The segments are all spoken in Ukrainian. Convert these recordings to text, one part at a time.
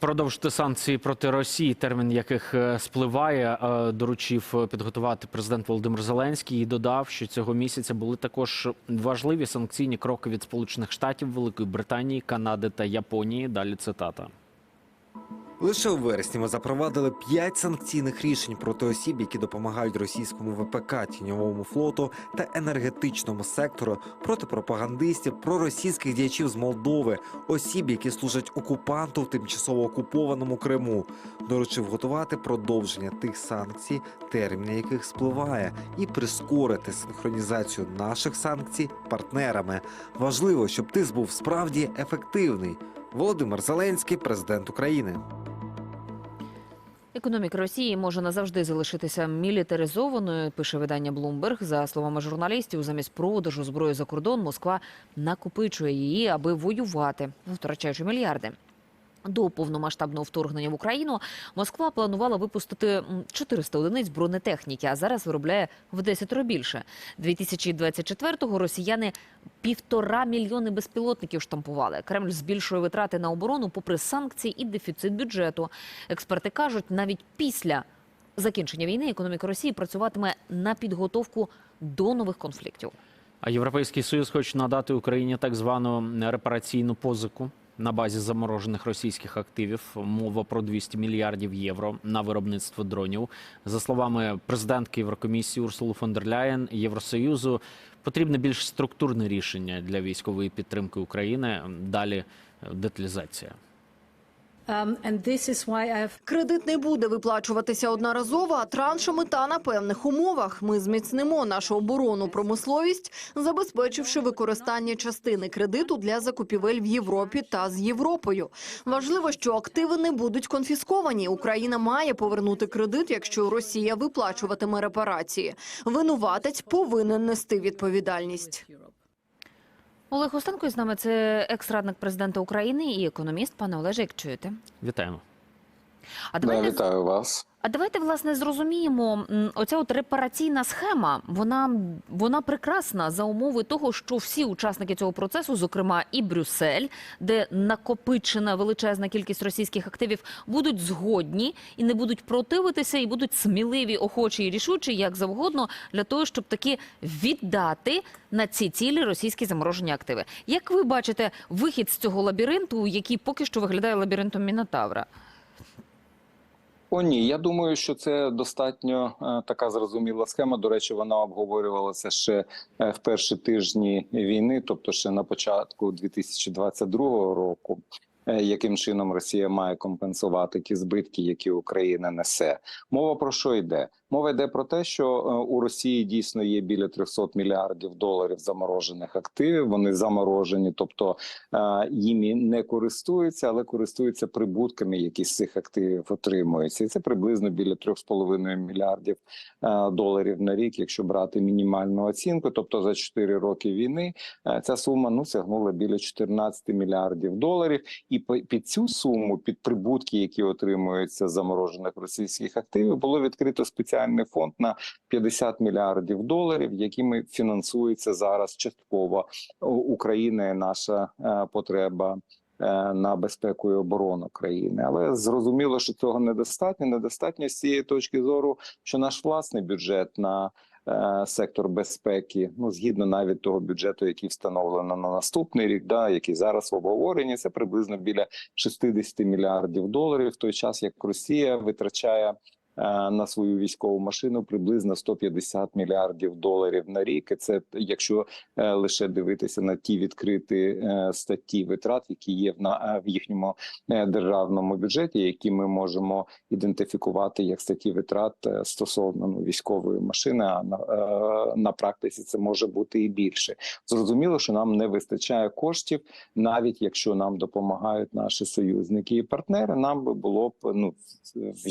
Продовжити санкції проти Росії, термін яких е, спливає, е, доручив е, підготувати президент Володимир Зеленський і додав, що цього місяця були також важливі санкційні кроки від Сполучених Штатів, Великої Британії, Канади та Японії. Далі цитата. Лише у вересні ми запровадили п'ять санкційних рішень проти осіб, які допомагають російському ВПК, тіньовому флоту та енергетичному сектору проти пропагандистів, проросійських діячів з Молдови, осіб, які служать окупанту в тимчасово окупованому Криму. Доручив готувати продовження тих санкцій, термін яких спливає, і прискорити синхронізацію наших санкцій партнерами. Важливо, щоб тиск був справді ефективний. Володимир Зеленський, президент України. Економіка Росії може назавжди залишитися мілітаризованою, пише видання Bloomberg. За словами журналістів, замість продажу зброї за кордон Москва накопичує її, аби воювати, втрачаючи мільярди. До повномасштабного вторгнення в Україну Москва планувала випустити м, 400 одиниць бронетехніки, а зараз виробляє в 10 більше. 2024-го росіяни півтора мільйони безпілотників штампували. Кремль збільшує витрати на оборону попри санкції і дефіцит бюджету. Експерти кажуть, навіть після закінчення війни економіка Росії працюватиме на підготовку до нових конфліктів. А Європейський Союз хоче надати Україні так звану репараційну позику на базі заморожених російських активів. Мова про 200 мільярдів євро на виробництво дронів. За словами президентки Єврокомісії Урсулу фон дер Ляєн, Євросоюзу потрібне більш структурне рішення для військової підтримки України. Далі деталізація. Um, and Кредит не буде виплачуватися одноразово, а траншами та на певних умовах. Ми зміцнимо нашу оборонну промисловість, забезпечивши використання частини кредиту для закупівель в Європі та з Європою. Важливо, що активи не будуть конфісковані. Україна має повернути кредит, якщо Росія виплачуватиме репарації. Винуватець повинен нести відповідальність. Олег Остенко з нами це екс-радник президента України і економіст. Пане Олеже, як чуєте? Вітаємо. А Да, вітаю вас. А давайте власне зрозуміємо, оця от репараційна схема, вона, вона прекрасна за умови того, що всі учасники цього процесу, зокрема і Брюссель, де накопичена величезна кількість російських активів, будуть згодні і не будуть противитися, і будуть сміливі, охочі і рішучі, як завгодно, для того, щоб таки віддати на ці цілі російські заморожені активи. Як ви бачите вихід з цього лабіринту, який поки що виглядає лабіринтом Мінотавра? О, ні, я думаю, що це достатньо е, така зрозуміла схема. До речі, вона обговорювалася ще е, в перші тижні війни, тобто ще на початку 2022 року. е, Яким чином Росія має компенсувати ті збитки, які Україна несе? Мова про що йде? Мова йде про те, що е, у Росії дійсно є біля 300 мільярдів доларів заморожених активів. Вони заморожені, тобто е, їми не користуються, але користуються прибутками, які з цих активів отримуються. І це приблизно біля 3,5 мільярдів е, доларів на рік, якщо брати мінімальну оцінку. Тобто за 4 роки війни ця сума ну сягнула біля 14 мільярдів доларів. І під цю суму, під прибутки, які отримуються з заморожених російських активів, було відкрито спеціальний фонд на 50 мільярдів доларів, якими фінансується зараз частково Україна і наша е, потреба. е, На безпеку і оборону країни, але зрозуміло, що цього недостатньо. Недостатньо з цієї точки зору, що наш власний бюджет на е, сектор безпеки, ну згідно навіть того бюджету, який встановлено на наступний рік, да який зараз в обговоренні, це приблизно біля 60 мільярдів доларів. В той час як Росія витрачає. Е, На свою військову машину приблизно 150 мільярдів доларів на рік. І це якщо е, лише дивитися на ті відкриті е, статті витрат, які є в на в їхньому державному бюджеті, які ми можемо ідентифікувати як статті витрат стосовно ну, військової машини. А на, на практиці це може бути і більше. Зрозуміло, що нам не вистачає коштів, навіть якщо нам допомагають наші союзники і партнери. Нам би було б ну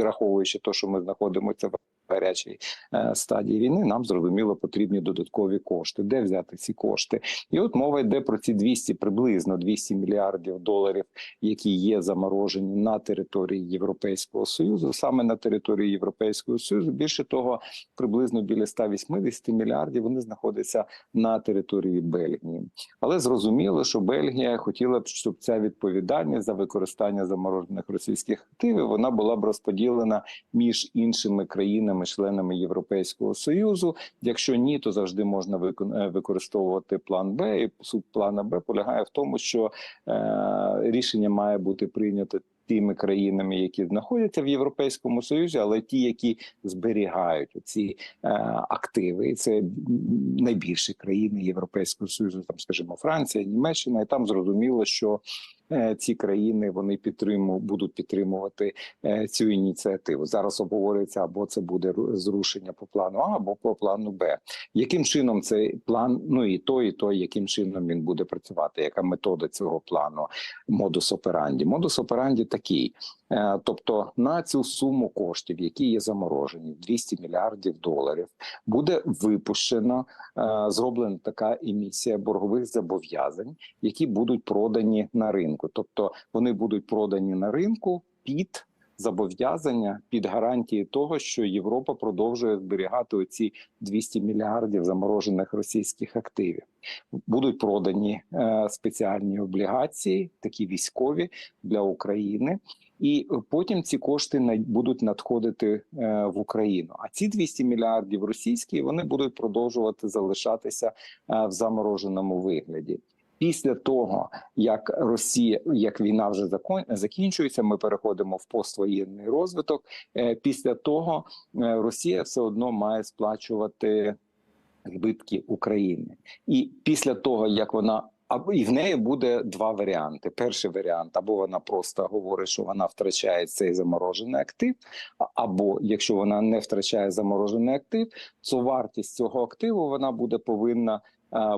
враховуючи те, що ми знаходимося в гарячій е, стадії війни, нам зрозуміло потрібні додаткові кошти. Де взяти ці кошти? І от мова йде про ці 200, приблизно 200 мільярдів доларів, які є заморожені на території Європейського союзу, саме на території Європейського союзу. Більше того, приблизно біля 180 мільярдів вони знаходяться на території Бельгії. Але зрозуміло, що Бельгія хотіла б, щоб ця відповідальність за використання заморожених російських активів вона була б розподілена між іншими країнами-членами Європейського союзу. Якщо ні, то завжди можна е, використовувати план Б. І суть плана Б полягає в тому, що е, рішення має бути прийнято. Тими країнами, які знаходяться в Європейському Союзі, але ті, які зберігають ці е, активи, і це найбільші країни Європейського Союзу, там, скажімо, Франція, Німеччина, і там зрозуміло, що ці країни вони підтриму будуть підтримувати е, цю ініціативу. Зараз обговорюється або це буде зрушення по плану А, або по плану Б. Яким чином цей план? Ну і то, і то, яким чином він буде працювати? Яка метода цього плану? Модус операнді? Модус операнді такий. Е, Тобто на цю суму коштів, які є заморожені, 200 мільярдів доларів, буде випущено, е, зроблена така емісія боргових зобов'язань, які будуть продані на ринку. Тобто вони будуть продані на ринку під зобов'язання під гарантії того, що Європа продовжує зберігати оці 200 мільярдів заморожених російських активів. Будуть продані е, спеціальні облігації, такі військові для України. І потім ці кошти на- будуть надходити е, в Україну. А ці 200 мільярдів російські вони будуть продовжувати залишатися е, в замороженому вигляді. Після того, як Росія, як війна вже закон, закінчується, ми переходимо в поствоєнний розвиток. Е, Після того е, Росія все одно має сплачувати збитки України, і після того як вона або і в неї буде два варіанти. Перший варіант або вона просто говорить, що вона втрачає цей заморожений актив, або якщо вона не втрачає заморожений актив, то вартість цього активу вона буде повинна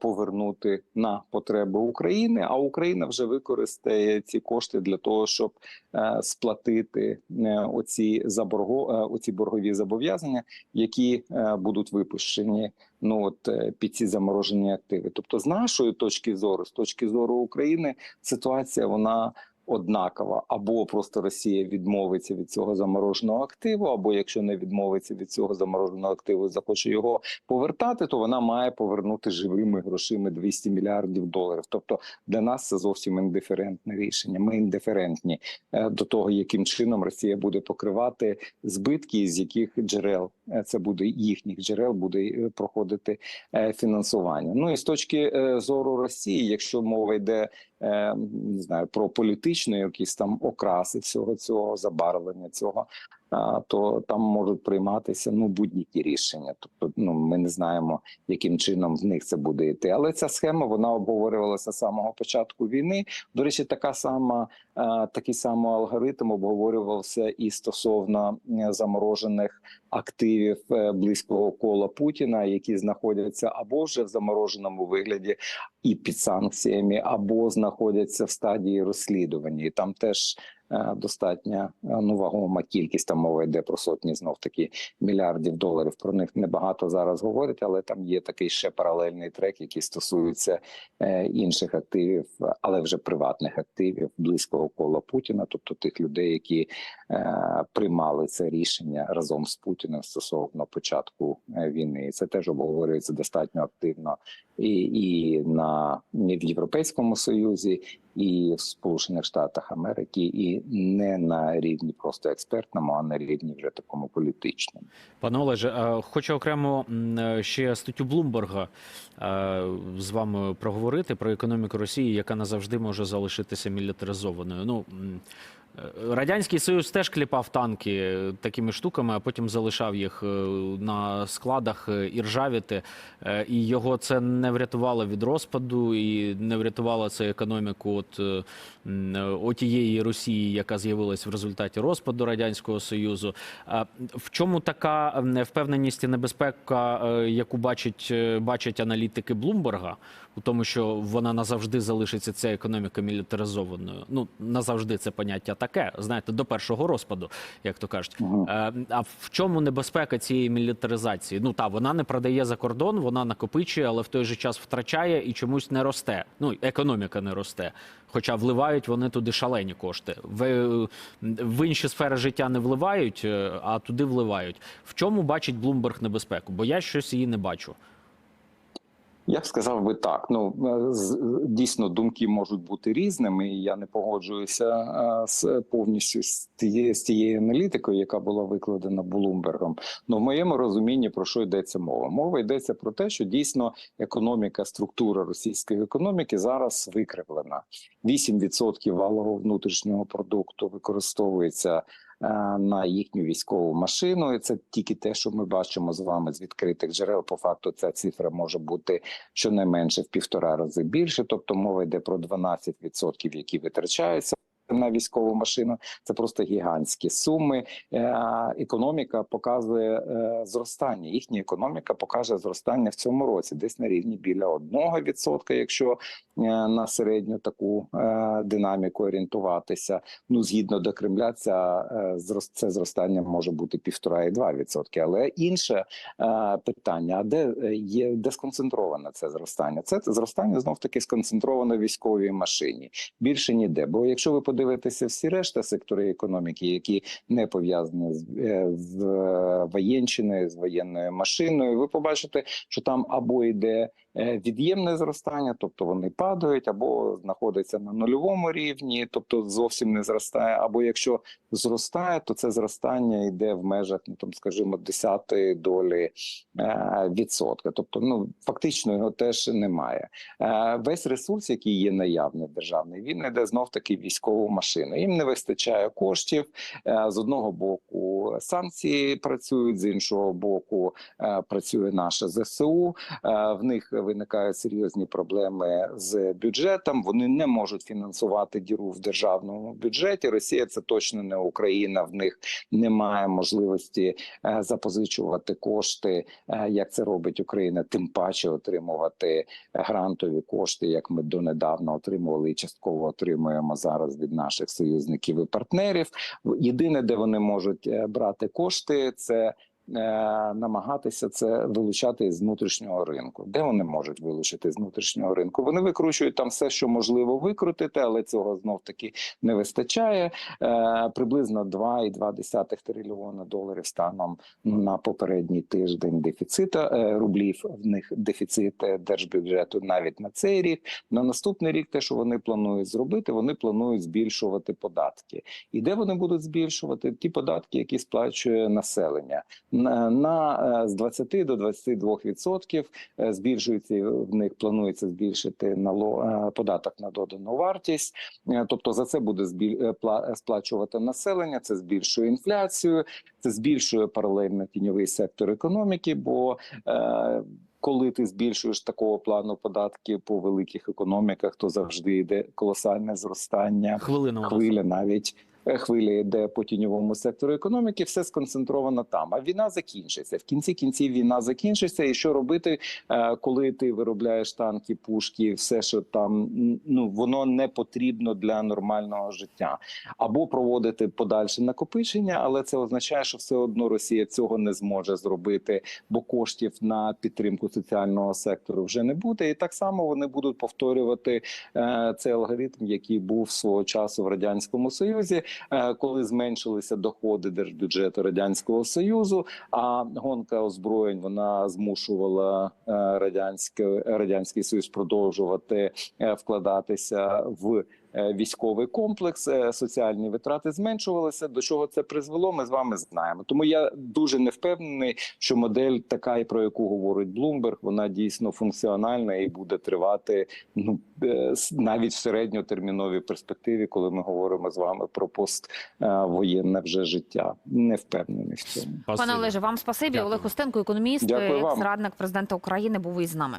повернути на потреби України. А Україна вже використає ці кошти для того, щоб е, сплатити е, оці заборго, е, оці боргові зобов'язання, які е, будуть випущені. Ну от е, під ці заморожені активи. Тобто, з нашої точки зору, з точки зору України, ситуація вона однакова. Або просто Росія відмовиться від цього замороженого активу, або якщо не відмовиться від цього замороженого активу, захоче його повертати, то вона має повернути живими грошима 200 мільярдів доларів. Тобто для нас це зовсім індиферентне рішення. Ми індиферентні е, до того, яким чином Росія буде покривати збитки, з яких джерел це буде їхніх джерел, буде е, проходити е, фінансування. Ну і з точки е, зору Росії, якщо мова йде е, не знаю про політичну якісь там окраси всього цього забарвлення цього. То там можуть прийматися ну будь-які рішення. Тобто, ну ми не знаємо, яким чином в них це буде йти. Але ця схема вона обговорювалася з самого початку війни. До речі, така сама такий самий алгоритм обговорювався і стосовно заморожених активів е, близького кола Путіна, які знаходяться або вже в замороженому вигляді і під санкціями, або знаходяться в стадії розслідування. І там теж е, достатньо е, ну вагома кількість. Там мова йде про сотні знов таки мільярдів доларів. Про них небагато зараз говорять, але там є такий ще паралельний трек, який стосується е, інших активів, але вже приватних активів близького кола Путіна, тобто тих людей, які приймали це рішення разом з Путіним стосовно початку війни. І Це теж обговорюється достатньо активно і, і на і в Європейському Союзі, і в Сполучених Штатах Америки, і не на рівні просто експертному, а на рівні вже такому політичному. Пане Олеже, хочу окремо ще статтю Блумберга е, з вами проговорити про економіку Росії, яка назавжди може залишитися мілітаризованою. Ну радянський союз теж кліпав танки такими штуками, а потім залишав їх е, на складах е, і ржавіти. Е, І його це не врятувало від розпаду, і не врятувало це економіку от, отієї Росії, яка з'явилась в результаті розпаду радянського союзу. В чому така м, впевненість і небезпека, яку бачать, е, бачать аналітики Блумберга, у тому, що вона назавжди залишиться ця економіка мілітаризованою? Ну назавжди це поняття таке, знаєте, до першого розпаду, як то кажуть. Е, А в чому небезпека цієї мілітаризації? Ну та вона не продає за кордон, вона накопичує, але в той же час втрачає і чомусь не росте. Ну економіка не росте. Хоча вливають вони туди шалені кошти. В, в інші сфери життя не вливають, е, а туди вливають. В чому бачить Блумберг небезпеку? Бо я щось її не бачу. Я б сказав би так. Ну е, дійсно думки можуть бути різними. і Я не погоджуюся е, з повністю з тією з тією аналітикою, яка була викладена Блумбергом. Ну в моєму розумінні про що йдеться мова? Мова йдеться про те, що дійсно економіка, структура російської економіки зараз викривлена. 8% валового внутрішнього продукту використовується е, на їхню військову машину. І це тільки те, що ми бачимо з вами з відкритих джерел. По факту ця цифра може бути щонайменше в півтора рази більше. Тобто мова йде про 12%, які витрачаються. На військову машину це просто гігантські суми. Е, Економіка показує е, зростання. Їхня економіка покаже зростання в цьому році, десь на рівні біля 1%, якщо е, на середню таку динаміку орієнтуватися. Ну згідно до Кремля, ця це зростання може бути півтора і два відсотки. Але інше питання: а де є де сконцентроване це зростання? Це зростання знов таки сконцентровано в військовій машині. Більше ніде. Бо якщо ви подивитеся всі решта сектори економіки, які не пов'язані з, е, з е, воєнщиною, з воєнною машиною, ви побачите, що там або йде від'ємне зростання, тобто вони падають, або знаходяться на нульовому рівні, тобто зовсім не зростає. Або якщо зростає, то це зростання йде в межах, ну там, скажімо, десятої долі е, відсотка. Тобто, ну фактично його теж немає. Е, весь ресурс, який є наявний державний, він йде знов таки військову машину. Їм не вистачає коштів. Е, з одного боку санкції працюють, з іншого боку е, працює наше ЗСУ. Е, В них виникають серйозні проблеми з бюджетом. Вони не можуть фінансувати діру в державному бюджеті. Росія це точно не Україна. В них немає можливості е, запозичувати кошти, е, як це робить Україна, тим паче отримувати грантові кошти, як ми донедавна отримували і частково отримуємо зараз від наших союзників і партнерів. Єдине, де вони можуть е, брати кошти, це намагатися це вилучати з внутрішнього ринку. Де вони можуть вилучити з внутрішнього ринку? Вони викручують там все, що можливо викрутити, але цього знов таки не вистачає. Е, приблизно 2,2 трильйона доларів станом на попередній тиждень дефіцита е, рублів. В них дефіцит е, держбюджету навіть на цей рік. На наступний рік, те, що вони планують зробити, вони планують збільшувати податки. І де вони будуть збільшувати ті податки, які сплачує населення на, на е, з 20 до 22 відсотків е, збільшується в них. Планується збільшити нало е, податок на додану вартість. Тобто за це буде сплачувати населення. Це збільшує інфляцію, це збільшує паралельно тіньовий сектор економіки. Бо коли ти збільшуєш такого плану податки по великих економіках, то завжди йде колосальне зростання Хвилина у хвиля навіть. Е, Хвиля йде по тіньовому сектору економіки, все сконцентровано там. А війна закінчиться. В кінці кінців війна закінчиться. І що робити, е, коли ти виробляєш танки, пушки, все, що там ну воно не потрібно для нормального життя, або проводити подальше накопичення, але це означає, що все одно Росія цього не зможе зробити, бо коштів на підтримку соціального сектору вже не буде. І так само вони будуть повторювати е, цей алгоритм, який був свого часу в радянському союзі, коли зменшилися доходи держбюджету радянського союзу. А гонка озброєнь вона змушувала радянський радянське радянський союз продовжувати е, вкладатися в. Е, Військовий комплекс, е, соціальні витрати зменшувалися. До чого це призвело? Ми з вами знаємо. Тому я дуже не впевнений, що модель така, про яку говорить Блумберг, вона дійсно функціональна і буде тривати ну е, с- навіть в середньотерміновій перспективі, коли ми говоримо з вами про поствоєнне вже життя. Не впевнений в цьому. Пане Олеже, вам спасибі. Дякую. Олег Устенко, економіст, екс-радник президента України, був із нами.